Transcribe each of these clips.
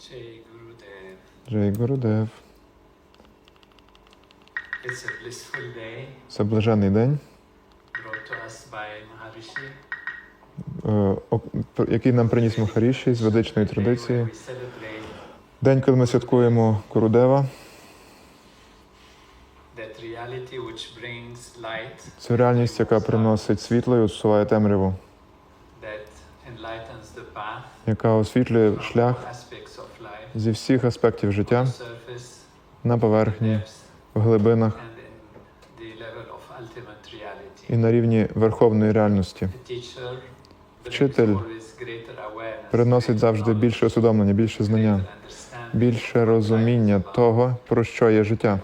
Jai Gurudev. Джей Гурудев. It's a blissful day Це блаженний день, brought to us by Maharishi. е, ок- який нам приніс Махаріші з ведичної традиції. we celebrate День, коли ми святкуємо Курудева, that reality which brings light, цю реальність, яка приносить світло і усуває темряву, that enlightens the path яка освітлює шлях зі всіх аспектів життя на поверхні, в глибинах і на рівні верховної реальності. Вчитель Приносить завжди більше усвідомлення, більше знання, більше розуміння того, про що є життя,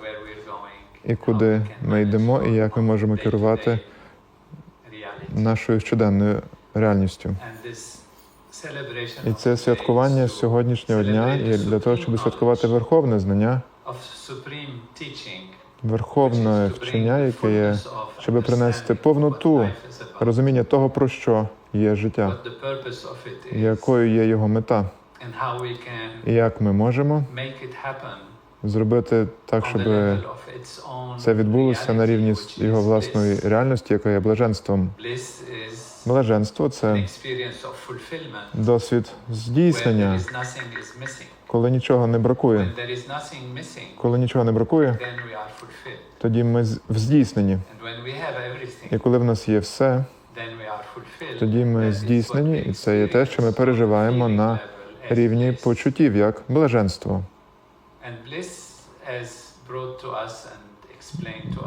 і куди ми йдемо, і як ми можемо керувати нашою щоденною реальністю. І це святкування сьогоднішнього дня є для того, щоб святкувати верховне знання, верховне вчення, яке є, щоб принести повноту розуміння того, про що є життя, якою є його мета, і як ми можемо зробити так, щоб це відбулося на рівні його власної реальності, яка є блаженством. Блаженство це досвід здійснення, коли нічого не бракує. Коли нічого не бракує, тоді ми в здійсненні. І коли в нас є все, тоді ми здійснені, і це є те, що ми переживаємо на рівні почуттів як блаженство.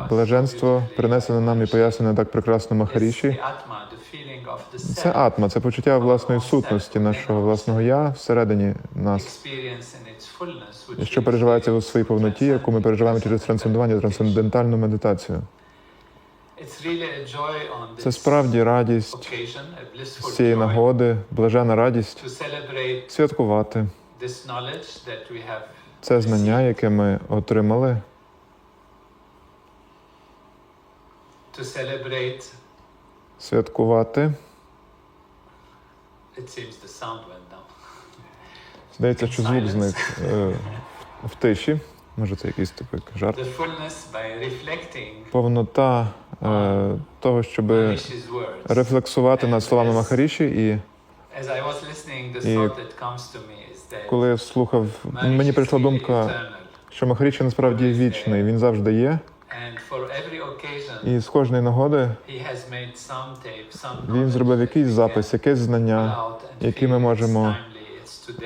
Блаженство принесене нам і by пояснене так прекрасно Махаріші. Це атма, це почуття власної сутності, нашого власного я всередині нас, що переживається у своїй повноті, яку ми переживаємо через трансцендування, трансцендентальну медитацію. Це справді радість з цієї нагоди, блажена радість святкувати це знання, яке ми отримали. Святкувати. Здається, що звук зник е, в тиші. Може, це якийсь такий жарт. Повнота е, того, щоб рефлексувати над словами Махаріші, і І коли я слухав, мені прийшла думка, що Махаріші насправді вічний, він завжди є, І з кожної нагоди він зробив якийсь запис, якесь знання, які ми можемо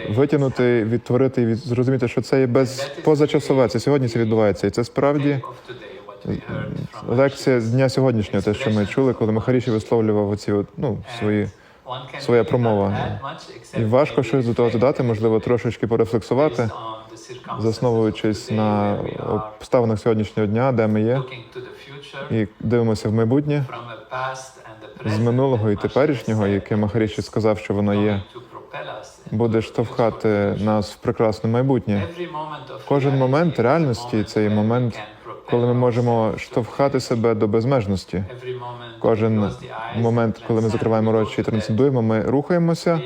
витягнути, відтворити і зрозуміти, що це є без позачасове. Це сьогодні це відбувається, і це справді лекція Maharishi. дня сьогоднішнього, те, що ми чули, коли Махаріші висловлював оці ну, свої. Своя промова. І важко щось до того додати, можливо, трошечки порефлексувати, засновуючись на обставинах сьогоднішнього дня, де ми є, і дивимося в майбутнє з минулого і теперішнього, яке Махаріші сказав, що воно є, буде штовхати нас в прекрасне майбутнє. Кожен момент реальності це є момент, коли ми можемо штовхати себе до безмежності. Кожен момент, коли ми закриваємо очі і трансцендуємо, ми рухаємося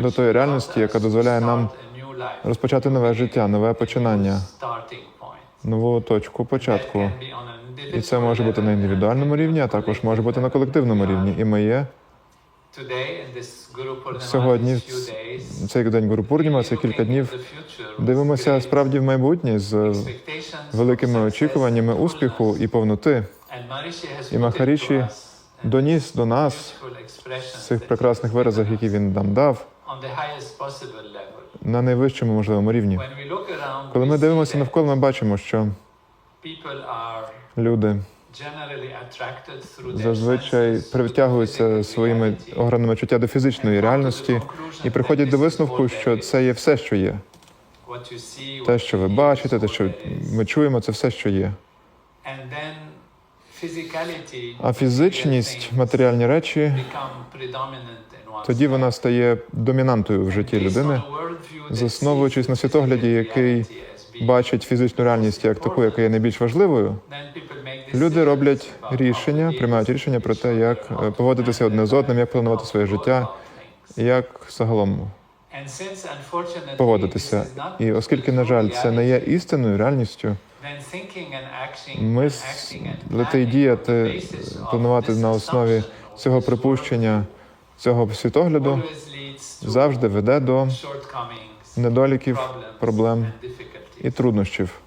до тої реальності, яка дозволяє нам розпочати нове життя, нове починання, нову точку початку. І це може бути на індивідуальному рівні, а також може бути на колективному рівні. І ми є сьогодні, цей день Гуру Пурніма, це кілька днів. Дивимося справді в майбутнє з великими очікуваннями успіху і повноти. І Махаріші Доніс до нас в цих прекрасних виразах, які він нам дав, на найвищому можливому рівні. Коли ми дивимося навколо, ми бачимо, що люди зазвичай притягуються своїми органами чуття до фізичної реальності і приходять до висновку, що це є все, що є. Те, що ви бачите, те, що ми чуємо, це все, що є. А фізичність, матеріальні речі, тоді вона стає домінантою в житті людини, засновуючись на світогляді, який бачить фізичну реальність як таку, яка є найбільш важливою. Люди роблять рішення, приймають рішення про те, як е, поводитися одне з одним, як планувати своє життя, як загалом. Поводитися. І оскільки, на жаль, це не є істинною реальністю, ми лети діяти, планувати на основі цього припущення, цього світогляду завжди веде до недоліків, проблем і труднощів.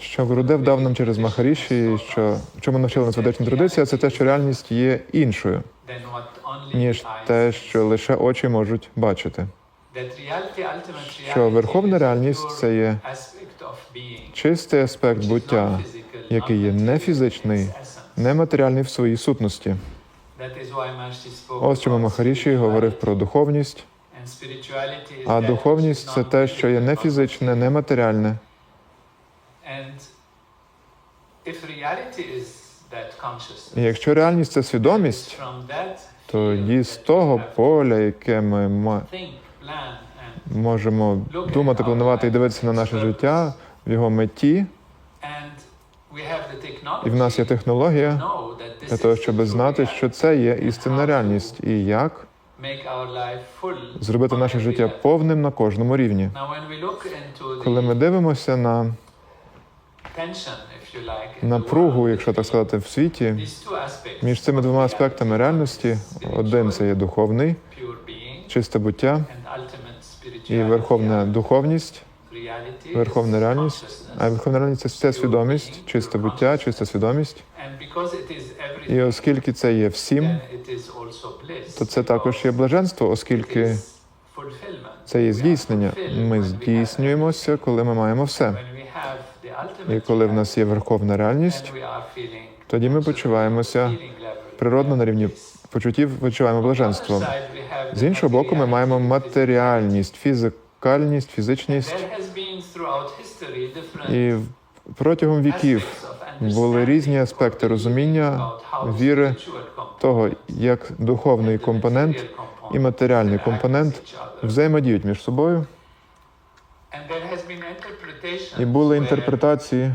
Що Гурудев дав нам через Махаріші, що чому навчила нас ведична традиція, це те, що реальність є іншою, ніж те, що лише очі можуть бачити. Що верховна реальність це є чистий аспект буття, який є не фізичний. Нематеріальний в своїй сутності. Ось чому Махаріші говорив про духовність, а духовність це те, що є не фізичне, не матеріальне. І якщо реальність це свідомість, тоді з того поля, яке ми можемо думати, планувати і дивитися на наше життя в його меті, and we have the technology і в нас є технологія для того, щоб знати, що це є істинна реальність, і як зробити наше життя повним на кожному рівні. Коли ми дивимося на напругу, якщо так сказати, в світі, між цими двома аспектами реальності, один це є духовний, чисте буття, і верховна духовність, верховна реальність, а верховна реальність це все свідомість, чисте буття, чиста свідомість. І оскільки це є всім, то це також є блаженство, оскільки це є здійснення. Ми здійснюємося, коли ми маємо все. І коли в нас є верховна реальність, тоді ми почуваємося природно на рівні почуттів, відчуваємо блаженство. З іншого боку, ми маємо матеріальність, фізикальність, фізичність. І протягом віків були різні аспекти розуміння віри, того, як духовний компонент і матеріальний компонент взаємодіють між собою. І були інтерпретації,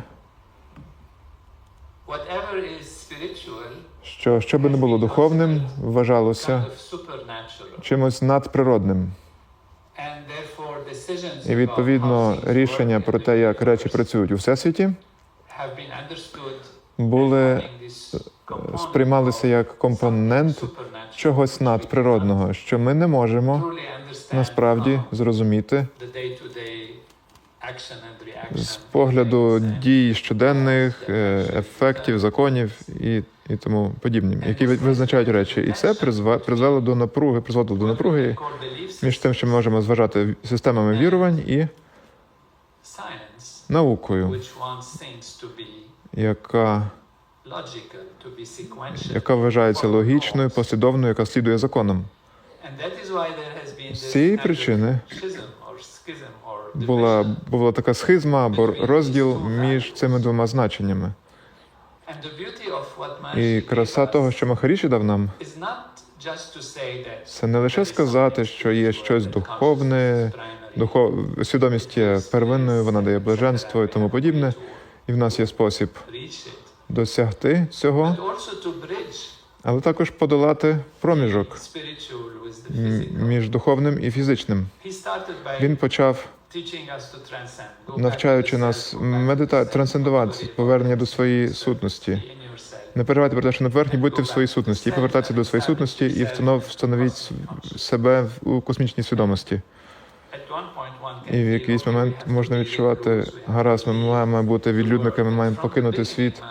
що що би не було духовним, вважалося чимось надприродним. І відповідно рішення про те, як речі працюють у всесвіті, були component сприймалися як компонент чогось надприродного, що ми не можемо насправді зрозуміти з погляду дій щоденних, е, ефектів, законів і, і тому подібні, які ви- визначають речі. І це призвело до напруги, призводило до напруги між тим, що ми можемо зважати системами вірувань і наукою, яка, яка вважається логічною, послідовною, яка слідує законам. З цієї причини була, була така схизма або розділ між цими двома значеннями. І краса того, що Махаріші дав нам, це не лише сказати, що є щось духовне, духов... свідомість є первинною, вона дає блаженство і тому подібне, і в нас є спосіб досягти цього, але також подолати проміжок між духовним і фізичним. Він почав, навчаючи нас медита... трансцендувати, повернення до своєї сутності. Не переживайте про те, що на поверхні, будьте в своїй сутності, і повертатися до своєї сутності, і встанов, встановіть себе у космічній свідомості. І в якийсь момент можна відчувати, гаразд, ми маємо бути відлюдниками, маємо покинути світ.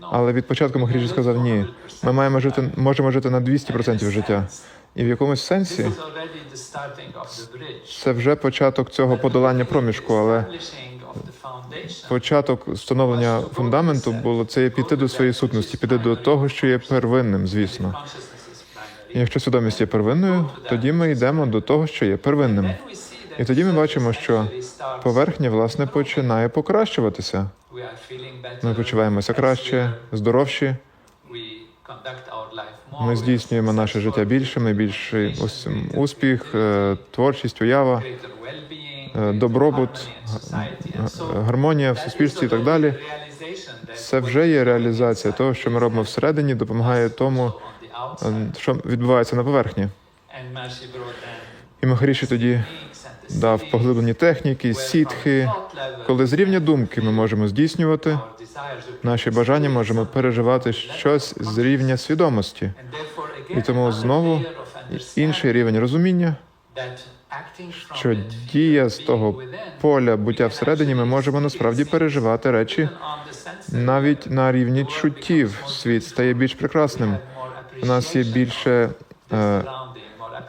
Але від початку Махріджі сказав ні. Ми маємо жити, можемо жити на 200% життя. І в якомусь сенсі це вже початок цього подолання проміжку, але початок встановлення фундаменту було це є піти до своєї сутності, піти до того, що є первинним, звісно. Якщо свідомість є первинною, тоді ми йдемо до того, що є первинним. І тоді ми бачимо, що Поверхня, власне, починає покращуватися. Ми почуваємося краще, здоровші. Ми здійснюємо наше життя більше, ми більший успіх, е, творчість, уява, е, добробут, гармонія в суспільстві і так далі. Це вже є реалізація того, що ми робимо всередині, допомагає тому, е, що відбувається на поверхні. І Махаріші тоді дав поглиблені техніки, сітхи, коли з рівня думки ми можемо здійснювати наші бажання, можемо переживати щось з рівня свідомості. І тому знову інший рівень розуміння, що дія з того поля буття всередині, ми можемо насправді переживати речі навіть на рівні чуттів. Світ стає більш прекрасним. У нас є більше е,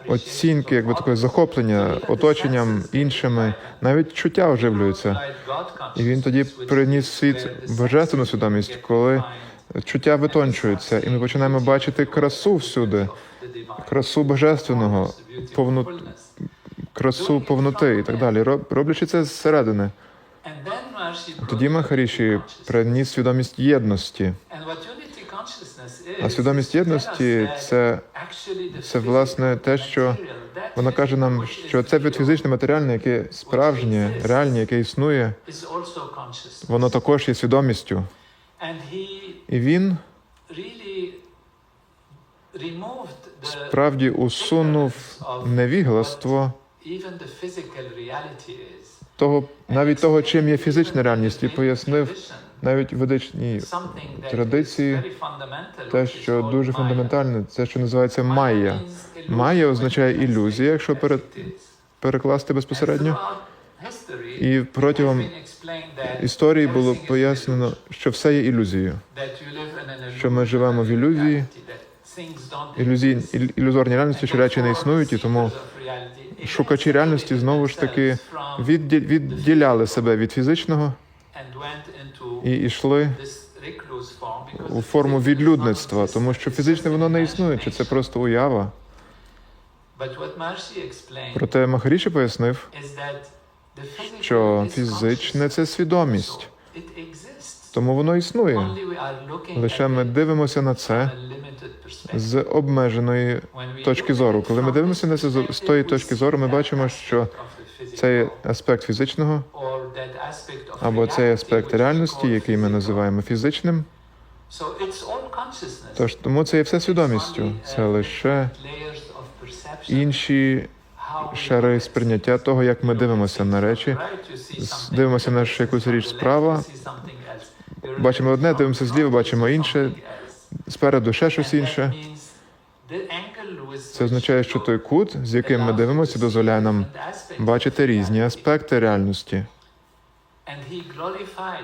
оцінки, якби такої захоплення оточенням іншими, навіть чуття оживлюються. І він тоді приніс світ божественну свідомість, коли чуття витончуються, і ми починаємо бачити красу всюди, красу божественного, повну. Красу повноти і так далі. Роб- Роблячи це зсередини. Тоді Махаріші приніс свідомість єдності. А свідомість єдності це, це власне те, що вона каже нам, що це від фізичне матеріальне, яке справжнє, реальне, яке існує, воно також є свідомістю. І він справді усунув невігластво того, навіть того, чим є фізична реальність, і пояснив навіть в ведичній традиції те, що дуже фундаментальне, це що називається майя. Майя означає ілюзія, якщо. Перекласти безпосередньо. І протягом історії було пояснено, що все є ілюзією. що ми живемо в ілюзії, Ілюзій, ілюзорні реальності, що речі не існують, і тому шукачі реальності знову ж таки відді- відділяли себе від фізичного і йшли у форму відлюдництва, тому що фізичне воно не існує, чи це просто уява. Проте Махаріші пояснив, що фізичне це свідомість, тому воно існує. Лише ми дивимося на це з обмеженої точки зору. Коли ми дивимося на це з тої точки зору, ми бачимо, що цей аспект фізичного або цей аспект реальності, який ми називаємо фізичним, тож тому це є все свідомістю. Це лише інші шари сприйняття того, як ми дивимося на речі. Дивимося на якусь річ справа, бачимо одне, дивимося зліва, бачимо інше, спереду ще щось інше. Це означає, що той кут, з яким ми дивимося, дозволяє нам бачити різні аспекти реальності.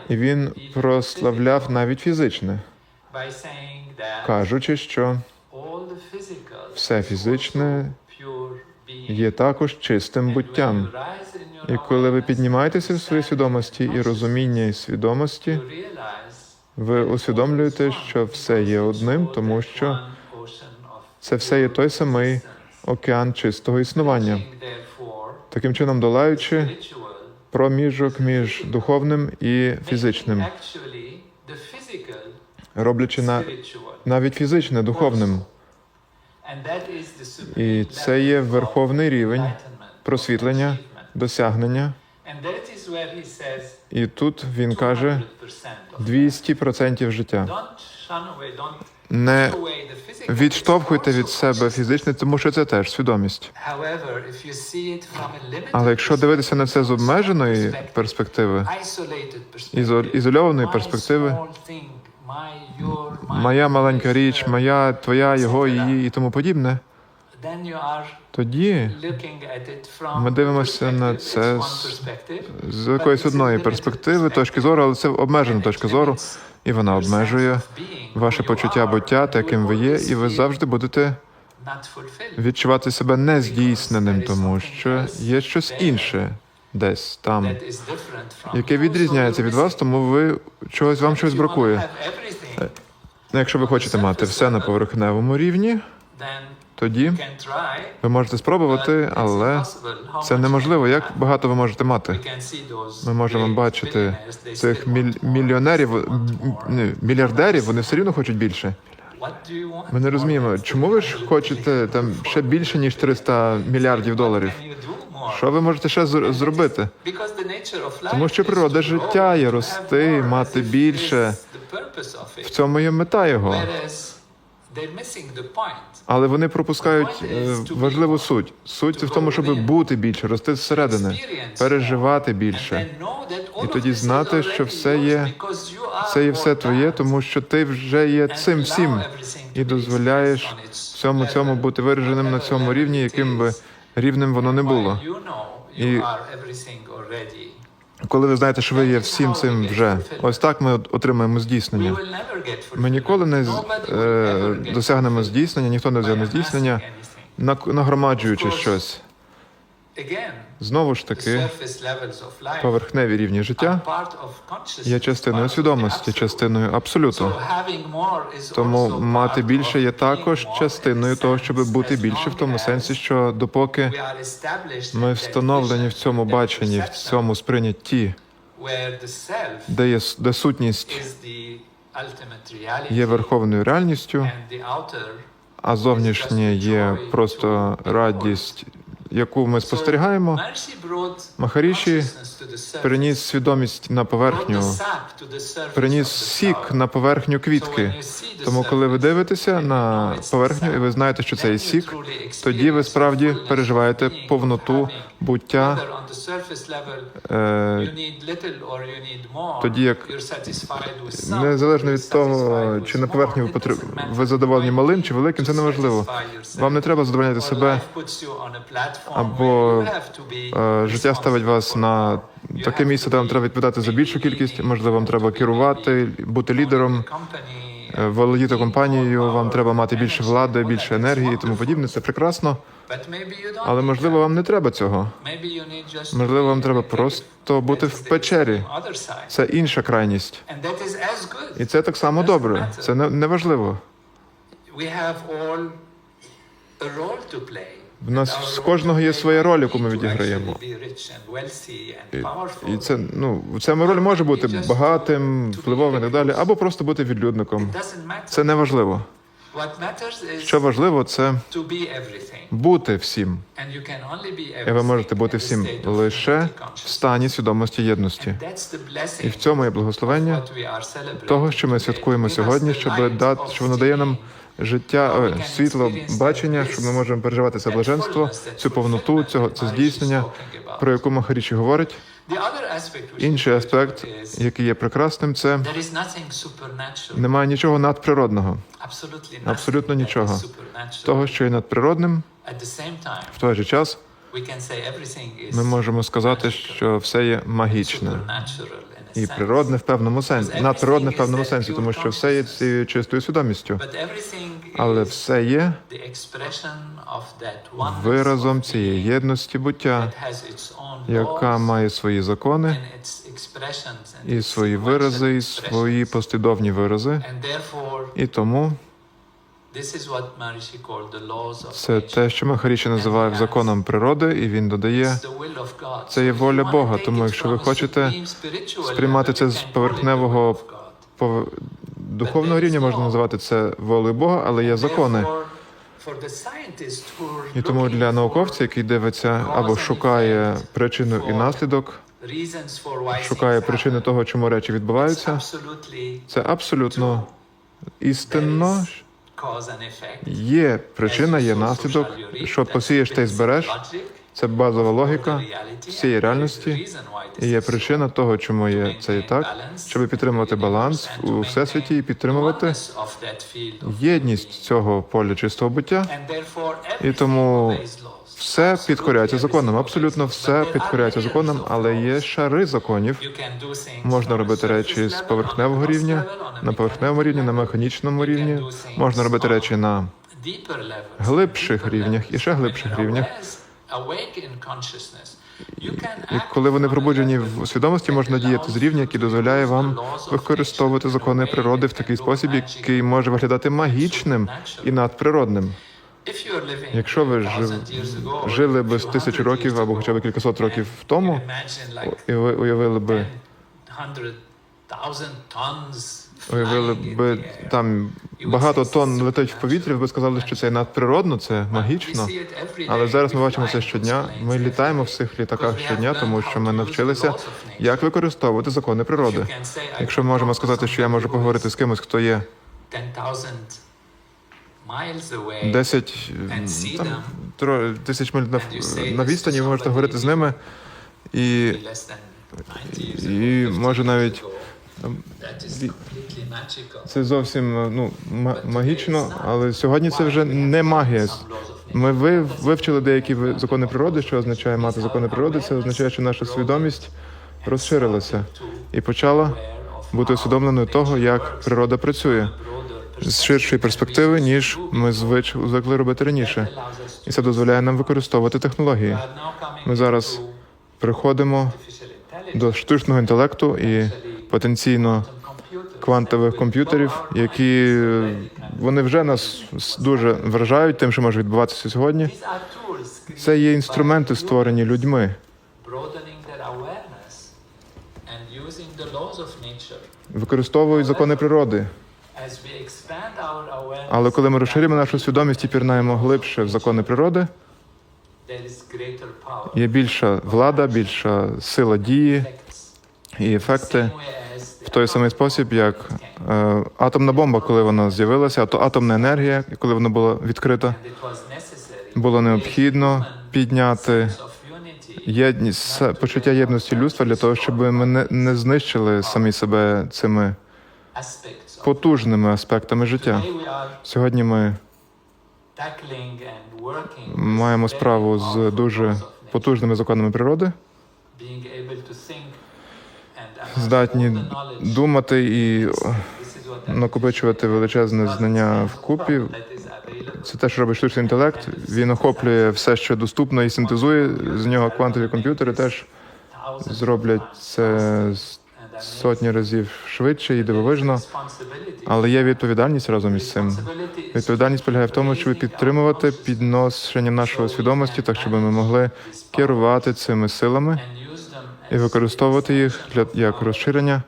І він прославляв навіть фізичне, кажучи, що все фізичне є також чистим буттям. І коли ви піднімаєтеся в своїй свідомості і розуміння і свідомості, ви усвідомлюєте, що все є одним, тому що це все є той самий океан чистого існування. Таким чином, долаючи проміжок між духовним і фізичним, роблячи на навіть фізичне духовним. І це є верховний рівень просвітлення, досягнення. І тут він каже 200% життя. Не відштовхуйте від себе фізичне, тому що це теж свідомість. Але якщо дивитися на це з обмеженої перспективи, ізо- ізольованої перспективи, моя маленька річ, моя, твоя, його, її і тому подібне, тоді ми дивимося на це з з якоїсь одної перспективи, точки зору, але це обмежена точка зору, і вона обмежує ваше почуття буття, таким ви є, і ви завжди будете відчувати себе нездійсненим, тому що є щось інше десь там, яке відрізняється від вас, тому ви чогось вам щось бракує. Ну, Якщо ви хочете мати все на поверхневому рівні, тоді ви можете спробувати, але це неможливо. Як багато ви можете мати? Ми можемо бачити цих міль- мільйонерів, мільярдерів, вони все рівно хочуть більше. Ми не розуміємо, чому ви ж хочете там ще більше ніж 300 мільярдів доларів. Що ви можете ще зробити? Тому що природа життя є рости, мати більше. В цьому є мета його. Але вони пропускають е, важливу суть. Суть це в тому, щоб бути більше, рости зсередини, переживати більше. І тоді знати, що все є- Це є все твоє, тому що ти вже є цим всім, і дозволяєш всьому цьому бути вираженим на цьому рівні, яким би is. рівнем воно не було. І- Коли ви знаєте, що ви є всім цим вже, ось так ми отримаємо здійснення. Ми ніколи не е, досягнемо здійснення, ніхто не досягне здійснення, нагромаджуючи щось. Знову ж таки, поверхневі рівні життя є частиною свідомості, частиною абсолюту. Тому мати більше є також частиною того, щоб бути більше в тому сенсі, що допоки ми встановлені в цьому баченні, в цьому сприйнятті, де є де сутність є верховною реальністю, а зовнішнє є просто радість, яку ми спостерігаємо. Махаріші Приніс свідомість на поверхню, приніс сік на поверхню квітки. Тому, коли ви дивитеся на поверхню, і ви знаєте, що це you сік, тоді ви справді переживаєте повноту. Буття. Е, тоді як Незалежно від того, чи на поверхні ви, matter. ви задоволені малим чи великим, це не важливо. Вам не треба задовольняти себе, або е, життя ставить вас на таке місце, де вам треба відповідати за більшу кількість. Можливо, вам треба керувати, бути лідером, е, володіти компанією, вам треба мати більше влади, більше енергії і тому подібне. Це прекрасно, Але можливо вам не треба цього. Можливо, вам треба просто бути в печері. Це інша крайність, і це так само добре. Це не, не важливо. В нас з кожного є своя роль, яку ми відіграємо. and І це ну ця роль може бути багатим, впливовим і так далі, або просто бути відлюдником. Це не важливо. Що важливо, це бути всім. І ви можете бути всім лише в стані свідомості єдності. І в цьому є благословення того, що ми святкуємо сьогодні, щоб дати, що воно дає нам життя, е, світло, бачення, що ми можемо переживати це блаженство, цю повноту, цього це здійснення, про яку Махарічі говорить. The other aspect which Інший is аспект, який є прекрасним, це there is nothing supernatural. немає нічого надприродного, абсолютно нічого. того, що є надприродним. В той же час ми можемо сказати, що все є магічне і природне в певному сенсі, надприродне в певному сенсі, тому що все є цією чистою свідомістю, але все є виразом цієї єдності буття, яка має свої закони і свої вирази, і свої послідовні вирази. І тому це те, що Махаріші називає законом природи, і він додає. Це є воля Бога, тому якщо ви хочете сприймати це з поверхневого духовного рівня, можна називати це волею Бога, але є закони. І тому для науковця, який дивиться або шукає причину і наслідок, шукає причини того, чому речі відбуваються, це абсолютно істинно. Є причина, є наслідок. Що посієш, те й збереш. Це базова логіка всієї реальності. І є причина того, чому є це і так, щоб підтримувати баланс у всесвіті і підтримувати єдність цього поля чистого буття. І тому все підкоряється законам. Абсолютно все підкоряється законам, але є шари законів. Можна робити речі з поверхневого рівня, на поверхневому рівні, на механічному рівні. Можна робити речі на глибших рівнях і ще глибших рівнях. І коли вони пробуджені в свідомості, можна діяти з рівня, який дозволяє вам використовувати закони природи в такий спосіб, який може виглядати магічним і надприродним. Якщо ви жив, жили би з тисячі років або хоча б кількасот років тому, і ви уявили би, уявили би там багато тонн летить в повітрі, ви сказали, що це надприродно, це магічно. Але зараз ми бачимо це щодня. Ми літаємо в цих літаках щодня, тому що ми навчилися, як використовувати закони природи. Якщо ми можемо сказати, що я можу поговорити з кимось, хто є miles 10 там, тисяч миль на, на відстані, ви можете говорити з ними, і less than 90 years І, може, навіть, magical. це зовсім ну, ма- магічно, але сьогодні це вже не магія. Ми ви, вивчили деякі закони природи, що означає мати закони природи. Це означає, що наша свідомість розширилася і почала бути усвідомленою того, як природа працює з ширшої перспективи, ніж ми звич, звикли робити раніше. І це дозволяє нам використовувати технології. Ми зараз Приходимо до штучного інтелекту і потенційно квантових комп'ютерів, які е, вони вже нас дуже вражають тим, що може відбуватися сьогодні. Це є інструменти, створені людьми. Використовують закони природи. Але коли ми розширюємо нашу свідомість і пірнаємо глибше в закони природи, є більша влада, більша сила дії і ефекти в той самий спосіб, як е, атомна бомба, коли вона з'явилася, то атомна енергія, коли вона була відкрита, було необхідно підняти єдність почуття єдності людства для того, щоб ми не, не знищили самі себе цими потужними аспектами життя. Сьогодні ми маємо справу з дуже потужними законами природи, здатні думати і накопичувати величезне знання вкупі. Це те, що робить штучний інтелект. Він охоплює все, що доступно, і синтезує з нього квантові комп'ютери. Теж зроблять це сотні разів швидше і дивовижно. Але є відповідальність разом із цим. Відповідальність полягає в тому, щоб підтримувати підношення нашої свідомості, так щоб ми могли керувати цими силами і використовувати їх для як розширення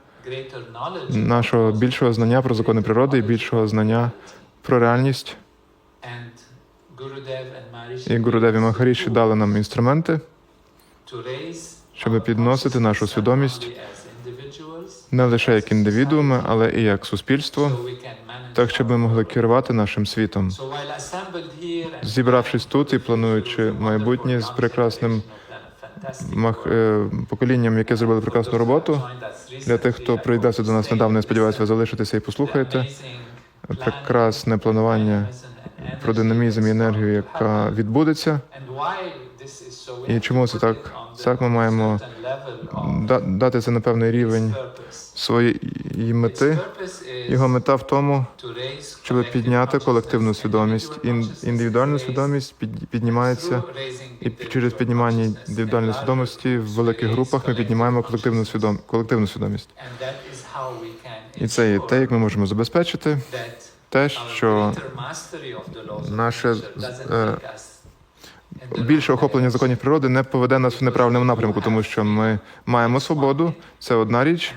нашого більшого знання про закони природи і більшого знання про реальність. І Гурудев і Махаріші дали нам інструменти, щоб підносити нашу свідомість не лише як індивідууми, але і як суспільство, так щоб ми могли керувати нашим світом. Зібравшись тут і плануючи майбутнє з прекрасним поколінням, яке зробили прекрасну роботу. Для тих, хто прийдеться до нас недавно, я сподіваюся, ви залишитеся і послухаєте. Прекрасне планування про динамізм і енергію, яка відбудеться. І чому це так? Так ми маємо Да- дати це на певний рівень своєї мети. Його мета в тому, щоб підняти колективну свідомість. Ін- Індивідуальна свідомість під- піднімається, і через піднімання індивідуальної свідомості в великих групах ми піднімаємо колективну свідом колективну свідомість. І це є те, як ми можемо забезпечити те, що наше е, більше охоплення законів природи не поведе нас в неправильному напрямку, тому що ми маємо свободу, це одна річ,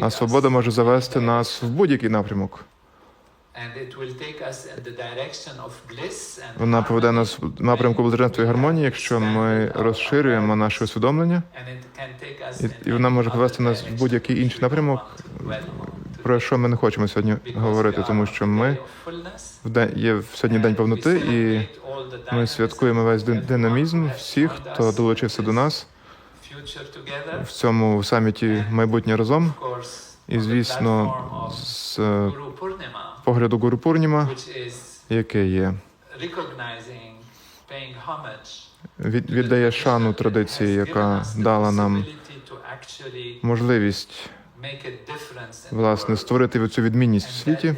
а свобода може завести нас в будь-який напрямок. Вона поведе нас в напрямку блаженства і гармонії, якщо ми розширюємо наше усвідомлення, і, вона може повести нас в будь-який інший напрямок, про що ми не хочемо сьогодні говорити, тому що ми в день є сьогодні день повноти, і ми святкуємо весь динамізм всіх, хто долучився до нас в цьому саміті майбутнє разом. І звісно, з е, погляду Гуру Пурніма, яке є від, віддає шану традиції, яка дала нам можливість власне створити цю відмінність в світі.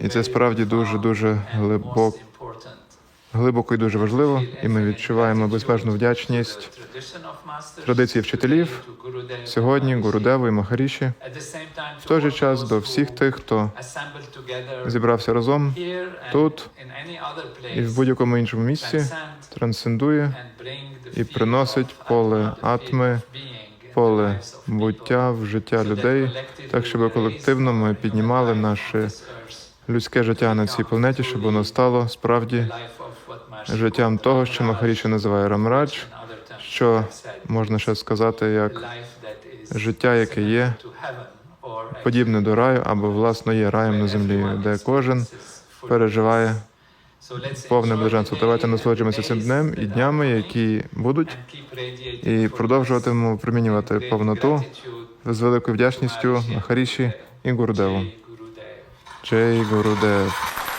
І це справді дуже дуже глибок- Глибоко і дуже важливо, і ми відчуваємо безмежну вдячність традиції вчителів сьогодні, Гурудеву і Махаріші. в той же час до всіх тих, хто Зібрався разом тут і в будь-якому іншому місці трансцендує і приносить поле атми, поле буття в життя людей, так щоб колективно ми піднімали наше людське життя на цій планеті, щоб воно стало справді життям того, що Махаріші називає Рамрадж, що можна ще сказати як життя, яке є подібне до раю або власно є раєм на землі, де кожен переживає повне блаженство. Давайте насолоджуємося цим днем і днями, які будуть, і продовжуватимемо примінювати повноту з великою вдячністю Махаріші і Гурдеву. Джей Гурудев.